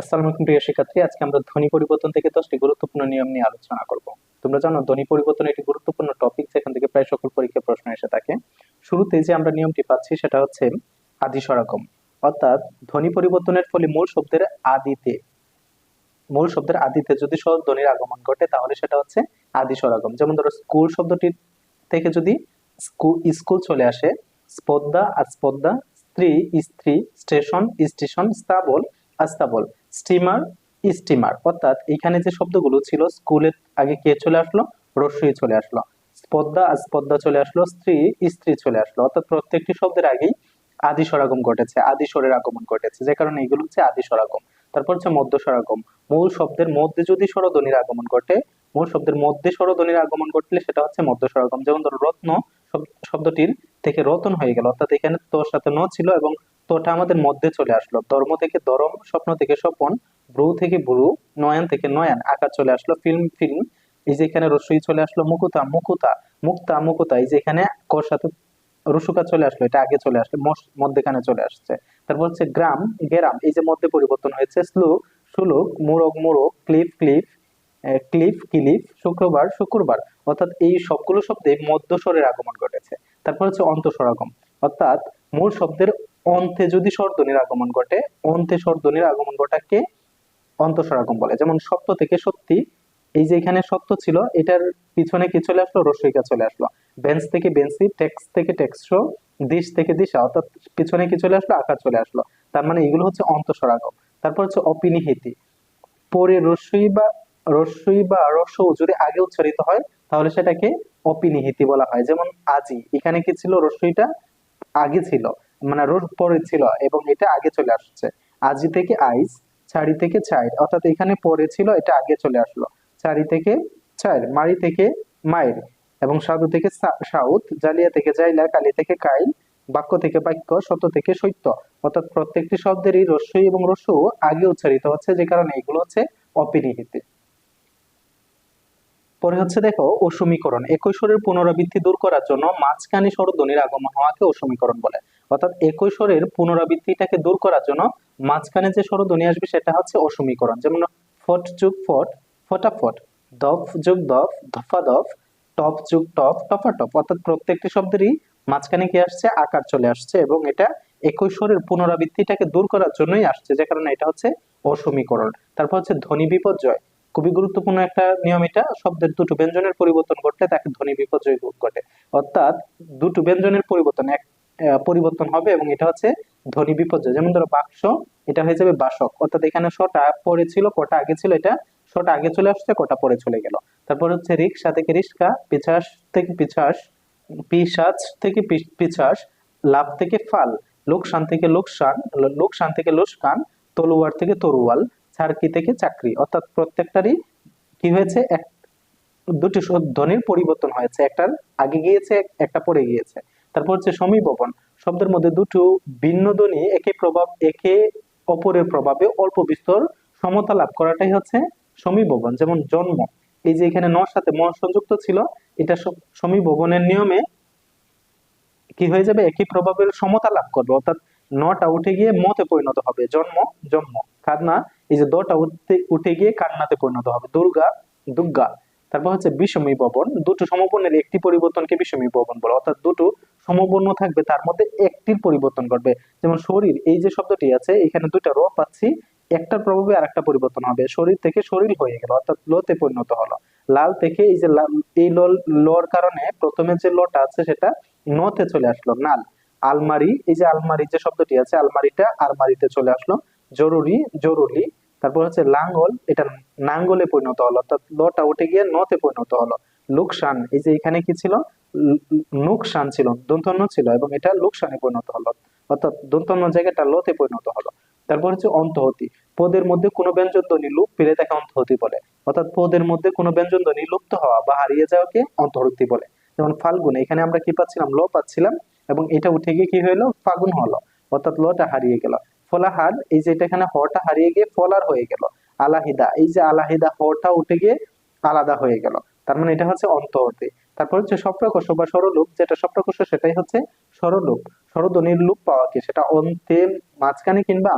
আসসালামু আলাইকুম প্রিয় শিক্ষার্থী, আজকে আমরা ধ্বনি পরিবর্তন থেকে দশটি গুরুত্বপূর্ণ নিয়ম নিয়ে আলোচনা করব। তোমরা জানো, ধ্বনি পরিবর্তন একটি গুরুত্বপূর্ণ টপিক যেখান থেকে প্রায় সকল পরীক্ষা প্রশ্ন এসে থাকে। শুরুতে যে আমরা নিয়মটি পাচ্ছি সেটা হচ্ছে আদি স্বরাগম অর্থাৎ ধ্বনি পরিবর্তনের ফলে মূল শব্দের আদিতে, মূল শব্দের আদিতে যদি ধ্বনির আগমন ঘটে, তাহলে সেটা হচ্ছে আদি স্বরাগম যেমন ধরো, স্কুল শব্দটির থেকে যদি স্কুল চলে আসে, স্পদ্দা আর স্পদ্দা স্ত্রী স্ত্রী, স্টেশন স্টেশন, স্তাবল, আস্তাবল। স্টিমার স্টিমার, অর্থাৎ এখানে যে শব্দগুলো ছিল, স্কুলের আগে কে চলে আসলো? রস্যই চলে আসলো। স্পদ্দা আর স্পদ্দা চলে আসলো, স্ত্রী স্ত্রী চলে আসলো। অর্থাৎ প্রত্যেকটি শব্দের আগেই আদি স্বরাগম ঘটেছে, আদি স্বরের আগমন ঘটেছে। যে কারণে এগুলো হচ্ছে আদি স্বরাগম। তারপর হচ্ছে মধ্য স্বরাগম। মূল শব্দের মধ্যে যদি স্বরধ্বনির আগমন ঘটে, মূল শব্দের মধ্যে স্বরধ্বনির আগমন ঘটলে সেটা হচ্ছে মধ্য স্বরাগম। যেমন ধরো রত্ন শব্দটির থেকে রতন হয়ে গেল। অর্থাৎ এখানে তোর সাথে ন ছিল এবং তোটা আমাদের মধ্যে চলে আসলো। ধর্ম থেকে ধরম, স্বপ্ন থেকে স্বপন ব্রু থেকে ব্রু নয়ন থেকে নয়ন, আকার চলে আসলো, ফিল্ম ফিল্ম, এই যে এখানে রসই চলে আসলো, মুকুতা মুকুতা, মুক্তা, মুকুতা, এই যে এখানে কর সাথে রসুকা চলে আসলো, এটা আগে চলে আসলো মধ্যেখানে চলে আসছে। তারপর হচ্ছে গ্রাম, গেরাম, এই যে মধ্যে পরিবর্তন হয়েছে স্লুক সুলুক, মুরগ মুরগ ক্লিপ ক্লিপ ক্লিপ ক্লিপ শুক্রবার শুক্রবার, অর্থাৎ এই সবগুলো শব্দে মধ্যস্বরের আগমন ঘটেছে। তারপর হচ্ছে অন্তঃস্বরাগম অর্থাৎ মূল শব্দের অন্তে যদি স্বরধ্বনির আগমন ঘটে, অন্তে স্বরধ্বনির আগমন ঘটাকে অন্তঃস্বরাগম বলে। যেমন সত্য থেকে সত্যি, এই যে এখানে সত্য ছিল, এটার পিছনে কি চলে আসলো? রসইকা চলে আসলো। বেঞ্চ থেকে বেঞ্চি, টেক্স থেকে টেক্সো দিশ থেকে দিশা, অর্থাৎ পিছনে কি চলে আসলো? আকার চলে আসলো। তার মানে এগুলো হচ্ছে অন্তঃস্বরাগম তারপর হচ্ছে অপিনিহিতি। পরে রসই বা রসই বা রস যদি আগে উচ্চারিত হয়, তাহলে সেটাকে অপিনিহিতি বলা হয়। যেমন আজি, এখানে কি ছিল রসইটা আগে ছিল। মানে রোজ পরে ছিল এবং এটা আগে চলে আসছে। আজি থেকে আইস ছাড়ি থেকে ছাইর। অর্থাৎ এখানে পরে ছিল, এটা আগে চলে আসলো। ছাড়ি থেকে ছাইর মারি থেকে মায়ের এবং সাধু থেকে সাউথ, জালিয়া থেকে জাইলা, কালি থেকে কাইল, বাক্য থেকে বাক্য, সত্য থেকে সত্য। অর্থাৎ প্রত্যেকটি শব্দেরই রস্যই এবং রস্য আগে উচ্চারিত হচ্ছে, যে কারণে এগুলো হচ্ছে অপিনিহিতে পরে হচ্ছে দেখো, অসমীকরণ। একই স্বরের পুনরাবৃত্তি দূর করার জন্য মাঝখানে স্বরধ্বনির আগমন হওয়াকে অসমীকরণ বলে। অর্থাৎ একই স্বরের পুনরাবৃত্তিটাকে দূর করার জন্য মাঝখানে যে স্বরধ্বনি আসবে সেটা হচ্ছে অসমীকরণ। যেমন ফট যুগ ফট, ফটাফট, দফ যুগ দফ, ধফা দফ, টপ যুগ টপ টফা টপ। অর্থাৎ প্রত্যেকটি শব্দেরই মাঝখানে কি আসছে? আকার চলে আসছে এবং এটা একই স্বরের পুনরাবৃত্তিটাকে দূর করার জন্যই আসছে। যে কারণে এটা হচ্ছে অসমীকরণ। তারপর হচ্ছে ধ্বনি বিপর্যয়। খুবই গুরুত্বপূর্ণ একটা নিয়ম এটা, শব্দের দুটো ব্যঞ্জনের পরিবর্তন ঘটলে তাকে ধ্বনি বিপর্যয় ঘটে। অর্থাৎ দুটো ব্যঞ্জনের পরিবর্তন, এক পরিবর্তন হবে এবং এটা হচ্ছে ধ্বনি বিপর্যয়। যেমন ধরো বাক্স, এটা হয়ে যাবে বাসক। অর্থাৎ এখানে শটা পরে ছিল কটা আগে ছিল এটা, শটা আগে চলে আসছে, কটা পরে চলে গেল। তারপর হচ্ছে রিক্সা থেকে রিক্সা পিছাস থেকে পিছাস পিসাজ থেকে পিছাস লাভ থেকে ফাল, লোকসান থেকে লোকসান লোকসান থেকে লোকসান তলুয়ার থেকে তরুয়াল। ছাড়কি থেকে চাকরি। অর্থাৎ প্রত্যেকটারই কি হয়েছে? এক, দুটি ধ্বনির পরিবর্তন হয়েছে। একটার আগে গিয়েছে, একটা পরে গিয়েছে। তারপর হচ্ছে সমীবপন শব্দের মধ্যে দুটো ভিন্ন ধ্বনি, একে প্রভাব, একে অপরের প্রভাবে অল্প বিস্তর সমতা লাভ করাটাই হচ্ছে সমীভবন। যেমন জন্ম। এই যে এখানে নর সাথে ম সংযুক্ত ছিল, এটা সমীভবনের নিয়মে কি হয়ে যাবে? একই প্রভাবের সমতা লাভ করবে। অর্থাৎ নটা উঠে গিয়ে মতে পরিণত হবে। জন্ম জন্ম। কান্না এই যে দটা উঠতে, উঠে গিয়ে কান্নাতে পরিণত হবে। দুর্গা দুর্গা তারপর হচ্ছে বিষমী ভবন। দুটো সমবর্ণের একটি পরিবর্তনকে বিষমী ভবন বলে। অর্থাৎ দুটো সমবর্ণ থাকবে, তার মধ্যে একটির পরিবর্তন ঘটবে। যেমন শরীর, এই যে শব্দটি আছে, এখানে দুইটা র পাচ্ছি, একটার প্রভাবে আর একটা পরিবর্তন হবে। শরীর থেকে শরীর হয়ে গেল, অর্থাৎ লোতে পরিণত হলো। লাল থেকে এই যে এই লর কারণে প্রথমে যে লটা আছে, সেটা নতে চলে আসলো, নাল। আলমারি, এই যে আলমারি যে শব্দটি আছে, আলমারিটা আলমারিতে চলে আসলো। জরুরি জরুরি। তারপর হচ্ছে লাঙ্গল, এটা নাঙ্গলে পরিণত হলো, অর্থাৎ লটা উঠে গিয়ে নতে পরিণত হলো। লোকসান, এই যে এখানে কি ছিল? নুকসান ছিল, দন্তন্য ছিল এবং এটা লোকসানে পরিণত হলো। অর্থাৎ দন্তন্য জায়গাটা লতে পরিণত হলো। তারপর হচ্ছে অন্তহতি, পদের মধ্যে কোনো ব্যঞ্জন ধ্বনি লুপ পেলে তাকে অন্তহতি বলে। অর্থাৎ পদের মধ্যে কোনো ব্যঞ্জন ধ্বনি লুপ্ত হওয়া বা হারিয়ে যাওয়াকে অন্তহতি বলে। যেমন ফাল্গুন, এখানে আমরা কি পাচ্ছিলাম? ল পাচ্ছিলাম এবং এটা উঠে গিয়ে কি হলো? ফাগুন হলো। অর্থাৎ লটা হারিয়ে গেল। ফলাহার, এই যে এটা এখানে হটা হারিয়ে গিয়ে ফলার হয়ে গেল, আলাহিদা। এই যে আলাহিদা হটা উঠে গিয়ে আলাদা হয়ে গেল। তার মানে এটা হচ্ছে অন্তর্বর্তী। তারপর হচ্ছে সপ্রকোষ বা সরলূপ যেটা সপ্রকোষ সেটাই হচ্ছে সরলূপ স্বরধ্বনির লুপ পাওয়া কি? সেটা অন্তে মাঝখানে কিংবা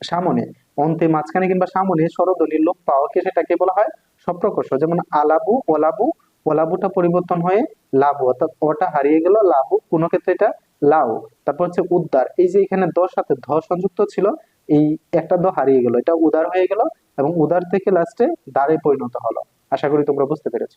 সামনে। অন্তে মাঝখানে কিংবা সামনে স্বরধ্বনির লোপ পাওয়াকে সেটাকে বলা হয় স্বপ্রকর্ষ যেমন আলাবু, ওলাবু, ওলাবুটা পরিবর্তন হয়ে লাবু, অর্থাৎ ওটা হারিয়ে গেল, লাবু। কোনো ক্ষেত্রে এটা লাউ, তারপর হচ্ছে উদ্ধার এই যে এখানে দ সাথে ধ সংযুক্ত ছিল, এই একটা দ হারিয়ে গেল। এটা উদার হয়ে গেল এবং উদার থেকে লাস্টে দ্বারে পরিণত হলো। আশা করি তোমরা বুঝতে পেরেছ।